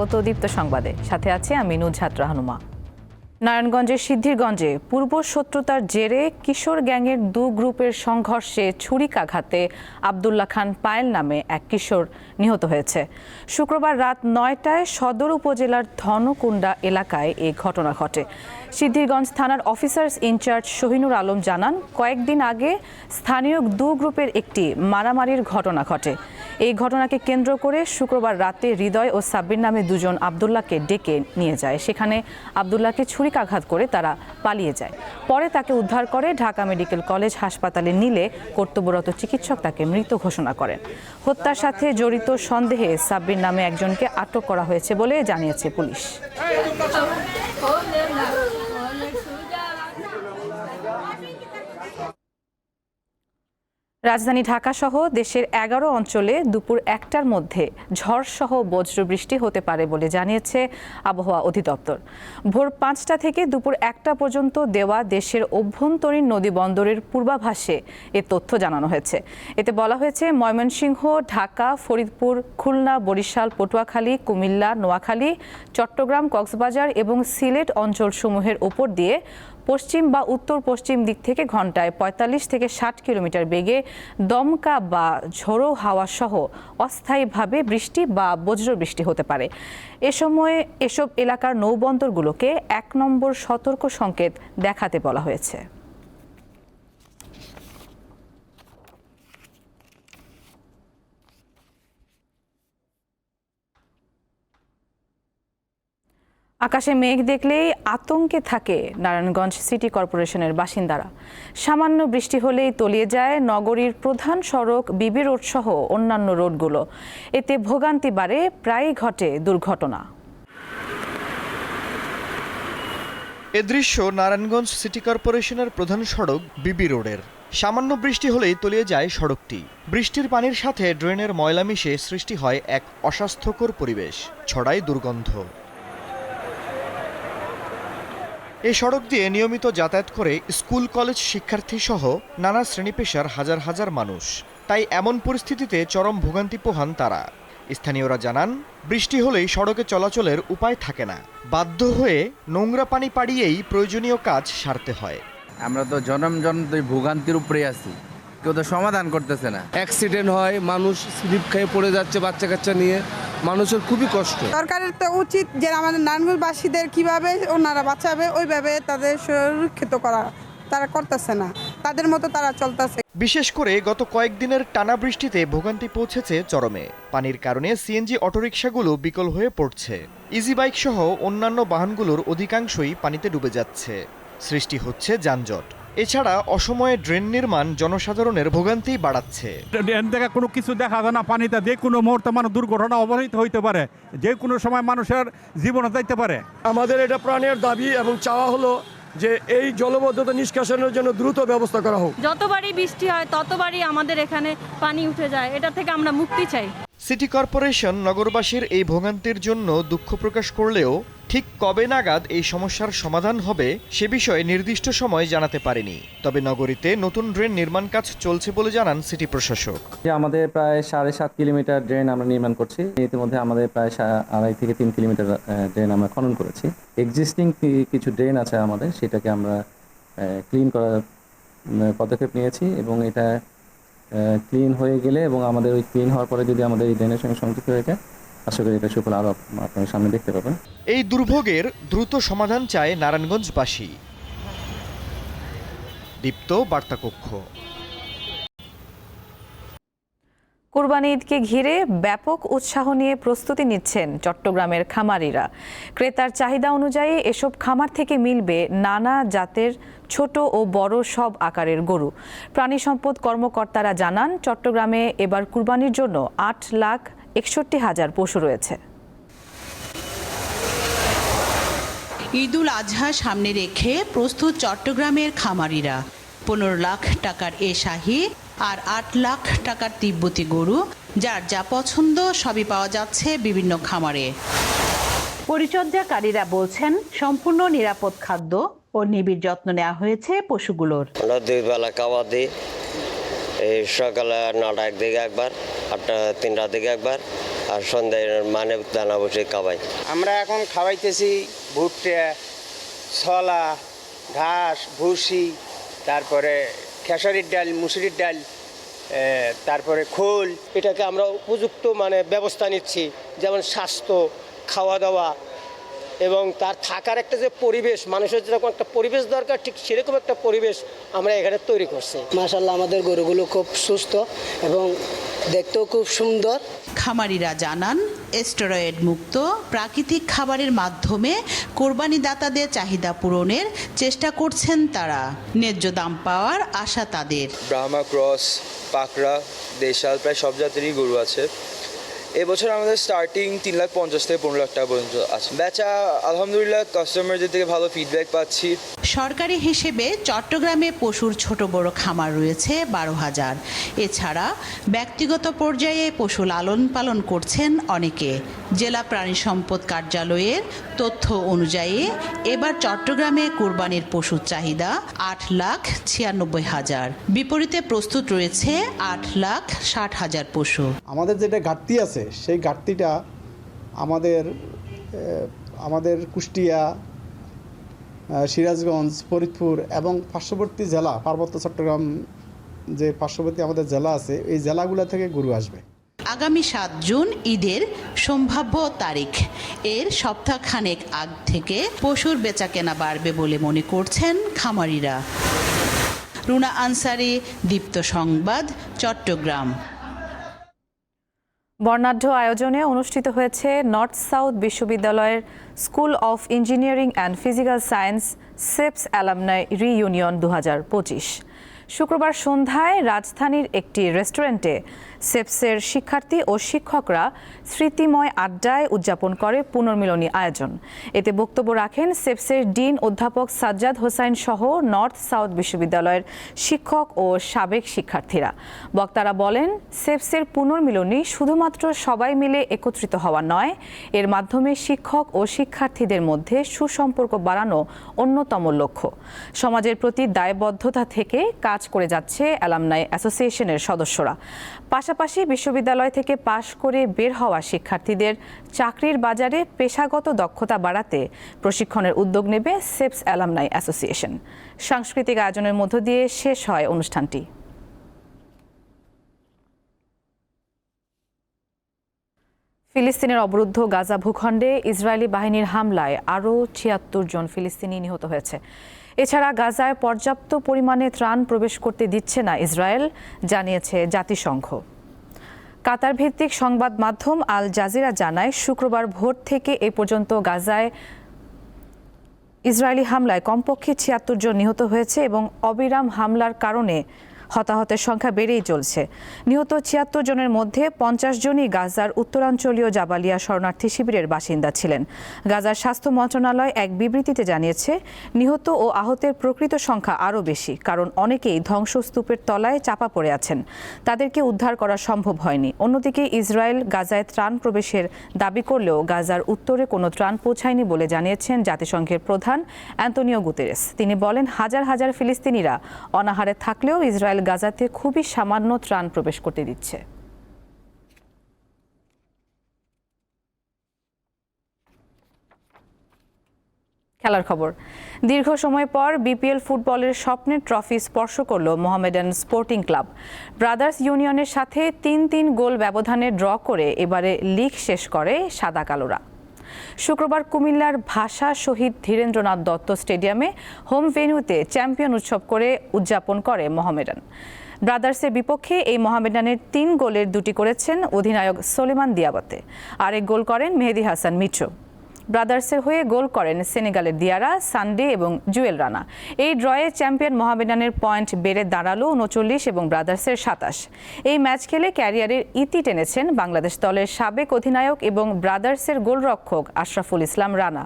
স্বাগত দীপ্ত সংবাদে। সাথে আছে আমি নুজহাত রাহনুমা। নারায়ণগঞ্জের সিদ্ধিরগঞ্জে পূর্ব শত্রুতার জেরে কিশোর গ্যাংয়ের দু গ্রুপের সংঘর্ষে ছুরিকাঘাতে আবদুল্লাহ খান পায়েল নামে এক কিশোর নিহত হয়েছে। শুক্রবার রাত নয়টায় সদর উপজেলার ধনকুণ্ডা এলাকায় এই ঘটনা ঘটে। সিদ্ধিরগঞ্জ থানার অফিসার্স ইনচার্জ শহীনুর আলম জানান, কয়েকদিন আগে স্থানীয় দু গ্রুপের একটি মারামারির ঘটনা ঘটে। এই ঘটনাকে কেন্দ্র করে শুক্রবার রাতে হৃদয় ও সাব্বির নামে দুজন আবদুল্লাহকে ডেকে নিয়ে যায়। সেখানে আবদুল্লাহকে আঘাত করে তারা পালিয়ে যায়। পরে তাকে উদ্ধার করে ঢাকা মেডিকেল কলেজ হাসপাতালে নিলে কর্তব্যরত চিকিৎসক তাকে মৃত ঘোষণা করেন। হত্যার সাথে জড়িত সন্দেহে সাব্বির নামে একজনকে আটক করা হয়েছে বলে জানিয়েছে পুলিশ। রাজধানী ঢাকা সহ দেশের এগারো অঞ্চলে দুপুর একটার মধ্যে ঝড়সহ বজ্রবৃষ্টি হতে পারে বলে জানিয়েছে আবহাওয়া অধিদপ্তর। ভোর পাঁচটা থেকে দুপুর একটা পর্যন্ত দেওয়া দেশের অভ্যন্তরীণ নদী বন্দরের পূর্বাভাসে এ তথ্য জানানো হয়েছে। এতে বলা হয়েছে, ময়মনসিংহ, ঢাকা, ফরিদপুর, খুলনা, বরিশাল, পটুয়াখালী, কুমিল্লা, নোয়াখালী, চট্টগ্রাম, কক্সবাজার এবং সিলেট অঞ্চলসমূহের ওপর দিয়ে পশ্চিম বা উত্তর পশ্চিম দিক থেকে ঘন্টায় ৪৫ থেকে ষাট কিলোমিটার বেগে দমকা বা ঝোড়ো হাওয়া সহ অস্থায়ীভাবে বৃষ্টি বা বজ্র বৃষ্টি হতে পারে। এ সময়ে এসব এলাকার নৌবন্দরগুলোকে এক নম্বর সতর্ক সংকেত দেখাতে বলা হয়েছে। আকাশে মেঘ দেখলেই আতঙ্কে থাকে নারায়ণগঞ্জ সিটি কর্পোরেশনের বাসিন্দারা। সামান্য বৃষ্টি হলেই তলিয়ে যায় নগরীর প্রধান সড়ক, বিবি রোড সহ অন্যান্য রোডগুলো। এতে ভোগান্তি বাড়ে, প্রায়ই ঘটে দুর্ঘটনা। এ দৃশ্য নারায়ণগঞ্জ সিটি কর্পোরেশনের প্রধান সড়ক, বিবি রোডের। সামান্য বৃষ্টি হলেই তলিয়ে যায় সড়কটি। বৃষ্টির পানির সাথে ড্রেনের ময়লা মিশে সৃষ্টি হয় এক অস্বাস্থ্যকর পরিবেশ, ছড়ায় দুর্গন্ধ। এই সড়ক দিয়ে নিয়মিত যাতায়াত করে স্কুল কলেজ শিক্ষার্থী সহ নানা শ্রেণি পেশার হাজার হাজার মানুষ। তাই এমন পরিস্থিতিতে চরম ভোগান্তি পোহান তারা। স্থানীয়রা জানান বৃষ্টি হলেই সড়কে চলাচলের উপায় থাকে না। বাধ্য হয়ে নোংরা পানি পাড়িয়েই প্রয়োজনীয় কাজ সারতে হয়। আমরা তো জনম জন ভোগান্তির উপরে আছি। কেউ তো সমাধান করতেছে না। অ্যাক্সিডেন্ট হয় মানুষ স্লিপ খেয়ে পড়ে যাচ্ছে বাচ্চা কাচ্চা নিয়ে। মানুষের খুবই কষ্ট। সরকারের তো উচিত যে আমাদের নারায়ণগঞ্জবাসীদের কীভাবে ওনারা বাঁচাবে ওইভাবে তাদের সুরক্ষিত করা। তারা করতেছে না। তাদের মতো তারা চলতেছে। বিশেষ করে গত কয়েকদিনের টানা বৃষ্টিতে ভোগান্তি পৌঁছেছে চরমে। পানির কারণে সিএনজি অটোরিকশাগুলো বিকল হয়ে পড়ছে। ইজি বাইক সহ অন্যান্য বাহনগুলোর অধিকাংশই পানিতে ডুবে যাচ্ছে। সৃষ্টি হচ্ছে যানজট। এছাড়া অসময়ে ড্রেন নির্মাণ জনসাধারণের ভোগান্তি বাড়াচ্ছে। ড্রেন থেকে কোনো কিছু দেখা যায় না পানিতে যে কোনো মুহূর্তে মানুষ দুর্ঘটনা অবহিত হইতে পারে যে কোনো সময় মানুষের জীবনও যাইতে পারে। আমাদের এটা প্রাণের দাবি এবং চাওয়া হলো যে এই জলবদ্ধতা নিষ্কাশনের জন্য দ্রুত ব্যবস্থা করা হোক। যতবারই বৃষ্টি হয় ততবারই আমাদের এখানে পানি উঠে যায়। এটা থেকে আমরা মুক্তি চাই। সিটি কর্পোরেশন নগরবাসীর এই ভোগান্তির জন্য দুঃখ প্রকাশ করলেও ঠিক কবে নাগাদ এই সমস্যার সমাধান হবে সে বিষয়ে নির্দিষ্ট সময় জানাতে পারেনি। তবে নগরীতে নতুন ড্রেন নির্মাণ কাজ চলছে বলে জানান সিটি প্রশাসক। যে আমাদের প্রায় সাড়ে সাত কিলোমিটার ড্রেন আমরা নির্মাণ করছি। ইতিমধ্যে আমাদের প্রায় সা- আড়াই থেকে তিন কিলোমিটার ড্রেন আমরা খনন করেছি। এক্সিস্টিং কিছু ড্রেন আছে আমাদের, সেটাকে আমরা ক্লিন করার পদক্ষেপ নিয়েছি এবং এটা ক্লিন হয়ে গেলে এবং আমাদের ওই ক্লিন হওয়ার পরে যদি আমাদের এই ড্রেনের সঙ্গে সংযুক্ত হয়ে যায়, আশা করি এটা সুফল আরও আপনার সামনে দেখতে পাবেন। এই দুর্ভোগের দ্রুত সমাধান চায় নারায়ণগঞ্জবাসী। দীপ্ত বার্তাকক্ষ। কুরবানি ঈদকে ঘিরে ব্যাপক উৎসাহ নিয়ে প্রস্তুতি নিচ্ছেন চট্টগ্রামের খামারিরা। ক্রেতার চাহিদা অনুযায়ী এসব খামার থেকে মিলবে নানা জাতের ছোট ও বড় সব আকারের গরু। প্রাণী সম্পদ কর্মকর্তারা জানান, চট্টগ্রামে এবার কুরবানির জন্য আট লাখ একষট্টি হাজার পশু রয়েছে। ঈদুল আজহা সামনে রেখে প্রস্তুত চট্টগ্রামের খামারিরা। পনেরো লাখ টাকার এ শাহী আর আট লাখ টাকার তিব্বতী গরু যার যা পছন্দ সবই পাওয়া যাচ্ছে বিভিন্ন খামারে। পরিচর্যাকারীরা বলছেন সম্পূর্ণ নিরাপদ খাদ্য ও নিবিড় যত্ন নেওয়া হয়েছে পশুগুলোর। আমরা দুই বেলা খাবার দিই। এই সকালে নটার দিকে একবার আটটা তিনটার দিকে একবার আর সন্ধ্যায় মানে দানা বসে কাবাই আমরা এখন খাওয়াইতেছি ভুট্টা ছলা ঘাস ভুসি তারপরে খেসারির ডাল, মুসুরির ডাল তারপরে খোল। এটাকে আমরা উপযুক্ত মানে ব্যবস্থা নিচ্ছি, যেমন স্বাস্থ্য খাওয়া দাওয়া এবং তার থাকার একটা যে পরিবেশ, মানুষের যেরকম একটা পরিবেশ দরকার, ঠিক সেরকম একটা পরিবেশ আমরা এখানে তৈরি করছি। মাসাল্লাহ আমাদের গরুগুলো খুব সুস্থ এবং দেখতেও খুব সুন্দর। খামারিরা জানান স্টেরয়েড মুক্ত প্রাকৃতিক খাবারের মাধ্যমে কোরবানিদাতাদের চাহিদা পূরণের চেষ্টা করছেন তারা। ন্যায্য দাম পাওয়ার আশা তাদের। ব্রাহ্মা ক্রস পাকড়া দেশাল প্রায় সব জাতেরই গরু আছে। এবছর আমাদের স্টার্টিং তিন লাখ পঞ্চাশ থেকে পনেরো লাখ টাকা পর্যন্ত আছে। বেচা, আলহামদুলিল্লাহ কাস্টমারদের থেকে ভালো ফিডব্যাক পাচ্ছি। সরকারি হিসেবে চট্টগ্রামে পশুর ছোট বড় খামার রয়েছে বারো হাজার। এছাড়া ব্যক্তিগত পর্যায়ে পশু লালন পালন করছেন অনেকে। জেলা প্রাণী সম্পদ কার্যালয়ের তথ্য অনুযায়ী, এবার চট্টগ্রামে কোরবানির পশুর চাহিদা আট লাখ ছিয়ানব্বই হাজার। বিপরীতে প্রস্তুত রয়েছে আট লাখ ষাট হাজার পশু। আমাদের যেটা ঘাটতি আছে, সেই ঘাটতিটা আমাদের আমাদের কুষ্টিয়া সিরাজগঞ্জ, ফরিদপুর এবং পার্শ্ববর্তী জেলা, পার্বত্য চট্টগ্রাম যে পার্শ্ববর্তী আমাদের জেলা আছে, এই জেলাগুলো থেকে গরু আসবে। আগামী সাত জুন ঈদের সম্ভাব্য তারিখ। এর সপ্তাহখানেক আগ থেকে পশুর বেচাকেনা বাড়বে বলে মনে করছেন খামারিরা। রুনা আনসারি, দীপ্ত সংবাদ, চট্টগ্রাম। বর্ণাঢ্য আয়োজনে অনুষ্ঠিত হয়েছে নর্থ সাউথ বিশ্ববিদ্যালয়ের school of engineering and physical science SEPS alumni reunion দু হাজার পঁচিশ। শুক্রবার সন্ধ্যায় রাজধানীর একটি রেস্টুরেন্টে সেপসের শিক্ষার্থী ও শিক্ষকরা স্মৃতিময় আড্ডায় উদযাপন করে পুনর্মিলনী আয়োজন। এতে বক্তব্য রাখেন সেপসের ডিন অধ্যাপক সাজ্জাদ হোসাইন সহ নর্থ সাউথ বিশ্ববিদ্যালয়ের শিক্ষক ও সাবেক শিক্ষার্থীরা। বক্তারা বলেন, সেপসের পুনর্মিলনী শুধুমাত্র সবাই মিলে একত্রিত হওয়া নয়, এর মাধ্যমে শিক্ষক ও শিক্ষার্থীদের মধ্যে সুসম্পর্ক বাড়ানো অন্যতম লক্ষ্য। সমাজের প্রতি দায়বদ্ধতা থেকে কাজ করে যাচ্ছে অ্যালামনাই অ্যাসোসিয়েশনের সদস্যরা। পাশাপাশি বিশ্ববিদ্যালয় থেকে পাশ করে বের হওয়া শিক্ষার্থীদের চাকরির বাজারে পেশাগত দক্ষতা বাড়াতে প্রশিক্ষণের উদ্যোগ নেবে সেপস অ্যালামনাই অ্যাসোসিয়েশন। সাংস্কৃতিক আয়োজনের মধ্য দিয়ে শেষ হয় অনুষ্ঠানটি। ফিলিস্তিনের অবরুদ্ধ গাজা ভূখণ্ডে ইসরায়েলি বাহিনীর হামলায় আরও ছিয়াত্তর জন ফিলিস্তিনি নিহত হয়েছে। এছাড়া গাজায় পর্যাপ্ত পরিমাণে ত্রাণ প্রবেশ করতে দিচ্ছে না ইসরায়েল, জানিয়েছে জাতিসংঘ। কাতার ভিত্তিক সংবাদ মাধ্যম আল জাজিরা জানায়, শুক্রবার ভোর থেকে এ পর্যন্ত গাজায় ইসরায়েলি হামলায় কমপক্ষে ছিয়াত্তর জন নিহত হয়েছে এবং অবিরাম হামলার কারণে হতাহতের সংখ্যা বেড়েই চলছে। নিহত ছিয়াত্তর জনের মধ্যে পঞ্চাশ জনই গাজার উত্তরাঞ্চলীয় জাবালিয়া শরণার্থী শিবিরের বাসিন্দা ছিলেন। গাজার স্বাস্থ্য মন্ত্রণালয় এক বিবৃতিতে জানিয়েছে, নিহত ও আহতের প্রকৃত সংখ্যা আরও বেশি, কারণ অনেকেই ধ্বংসস্তূপের তলায় চাপা পড়ে আছেন। তাদেরকে উদ্ধার করা সম্ভব হয়নি। অন্যদিকে ইসরায়েল গাজায় ত্রাণ প্রবেশের দাবি করলেও গাজার উত্তরে কোনো ত্রাণ পৌঁছায়নি বলে জানিয়েছেন জাতিসংঘের প্রধান অ্যান্তনিও গুতেরেস। তিনি বলেন, হাজার হাজার ফিলিস্তিনিরা অনাহারে থাকলেও ইসরায়েল গাজাতে খুবই সামান্য ত্রাণ প্রবেশ করতে দিচ্ছে। খেলার খবর। দীর্ঘ সময় পর বিপিএল ফুটবলের স্বপ্নের ট্রফি স্পর্শ করল মোহামেডান স্পোর্টিং ক্লাব। ব্রাদার্স ইউনিয়নের সাথে তিন তিন গোল ব্যবধানে ড্র করে এবারে লিগ শেষ করে সাদা কালোরা। শুক্রবার কুমিল্লার ভাষা শহীদ ধীরেন্দ্রনাথ দত্ত স্টেডিয়ামে হোম ভেন্যুতে চ্যাম্পিয়ন উৎসব করে উদযাপন করে মোহামেডান। ব্রাদার্সের বিপক্ষে এই মহামেডানের তিন গোলের দুটি করেছেন অধিনায়ক সোলেমান দিয়াবতে। আরেক গোল করেন মেহেদি হাসান মিচো ব্রাদার্সের হয়ে গোল করেন সেনেগালের দিয়ারা, সানডে এবং জুয়েল রানা। এই ড্রয়ে চ্যাম্পিয়ন মোহামেডানের পয়েন্ট বেড়ে দাঁড়াল উনচল্লিশ এবং ব্রাদার্সের সাতাশ। এই ম্যাচ খেলে ক্যারিয়ারের ইতি টেনেছেন বাংলাদেশ দলের সাবেক অধিনায়ক এবং ব্রাদার্সের গোলরক্ষক আশরাফুল ইসলাম রানা।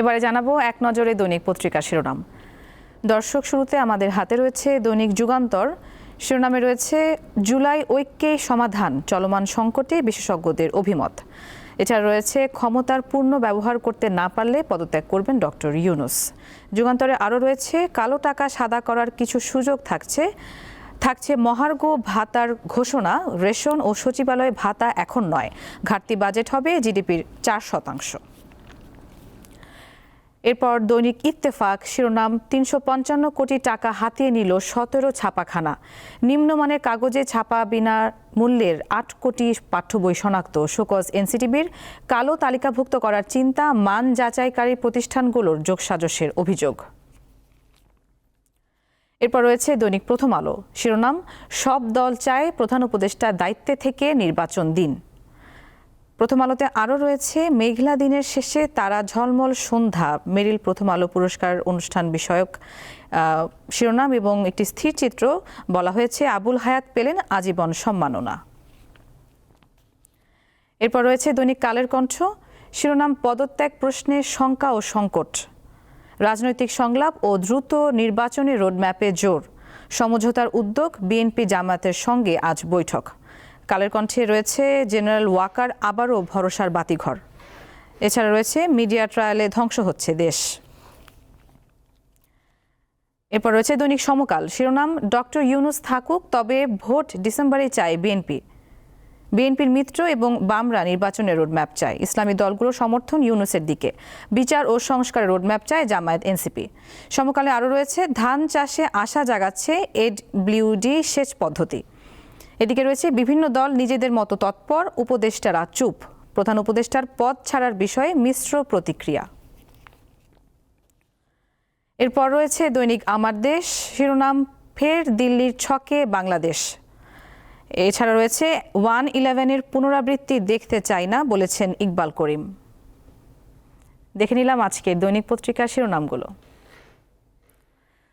এবারে জানাব এক নজরে দৈনিক পত্রিকা শিরোনাম। দর্শক শুরুতে আমাদের হাতে রয়েছে দৈনিক যুগান্তর। শিরোনামে রয়েছে, জুলাই ঐক্যে সমাধান, চলমান সংকটে বিশেষজ্ঞদের অভিমত। এছাড়া রয়েছে, ক্ষমতার পূর্ণ ব্যবহার করতে না পারলে পদত্যাগ করবেন ডক্টর ইউনুস। যুগান্তরে আরও রয়েছে, কালো টাকা সাদা করার কিছু সুযোগ থাকছে। থাকছে মহার্ঘ ভাতার ঘোষণা, রেশন ও সচিবালয় ভাতা এখন নয়। ঘাটতি বাজেট হবে জিডিপির চার শতাংশ। এরপর দৈনিক ইত্তেফাক, শিরোনাম তিনশো পঞ্চান্ন কোটি টাকা হাতিয়ে নিল সতেরো ছাপাখানা। নিম্নমানের কাগজে ছাপা বিনা মূল্যের আট কোটি পাঠ্য বই শনাক্ত। শোকজ এনসিটিবির কালো তালিকাভুক্ত করার চিন্তা, মান যাচাইকারী প্রতিষ্ঠানগুলোর যোগসাজশের অভিযোগ। এরপর রয়েছে দৈনিক প্রথম আলো। শিরোনাম, সব দল চায় প্রধান উপদেষ্টার দায়িত্বে থেকে নির্বাচন দিন। প্রথম আলোতে আরও রয়েছে, মেঘলা দিনের শেষে তারা ঝলমল সন্ধ্যা। মেরিল প্রথম আলো পুরস্কার অনুষ্ঠান বিষয়ক শিরোনাম এবং একটি স্থির চিত্র বলা হয়েছে, আবুল হায়াত পেলেন আজীবন সম্মাননা। এরপর রয়েছে দৈনিক কালের কণ্ঠ, শিরোনাম পদত্যাগ প্রশ্নে শঙ্কা ও সংকট। রাজনৈতিক সংলাপ ও দ্রুত নির্বাচনী রোডম্যাপে জোর। সমঝোতার উদ্যোগ বিএনপি জামাতের সঙ্গে আজ বৈঠক। কালের কণ্ঠে রয়েছে জেনারেল ওয়াকার আবারও ভরসার বাতিঘর। এছাড়া রয়েছে মিডিয়া ট্রায়ালে ধ্বংস হচ্ছে দেশ। এরপর রয়েছে দৈনিক সমকাল। শিরোনাম, ডক্টর ইউনুস থাকুক, তবে ভোট ডিসেম্বরে চায় বিএনপি। বিএনপির মিত্র এবং বামরা নির্বাচনের রোডম্যাপ চায়। ইসলামী দলগুলোর সমর্থন ইউনুসের দিকে। বিচার ও সংস্কারের রোডম্যাপ চায় জামায়াত এনসিপি। সমকালে আরও রয়েছে, ধান চাষে আশা জাগাচ্ছে এড ব্লিউডি সেচ পদ্ধতি। এদিকে রয়েছে বিভিন্ন দল নিজেদের মতো তৎপর, উপদেষ্টারা চুপ। প্রধান উপদেষ্টার পদ ছাড়ার বিষয়ে মিশ্র প্রতিক্রিয়া। এরপর রয়েছে দৈনিক আমার দেশ, শিরোনাম ফের দিল্লির ছকে বাংলাদেশ। এছাড়া রয়েছে ওয়ান ইলেভেনের পুনরাবৃত্তি দেখতে চাই না বলেছেন ইকবাল করিম। দেখে নিলাম আজকে দৈনিক পত্রিকার শিরোনামগুলো।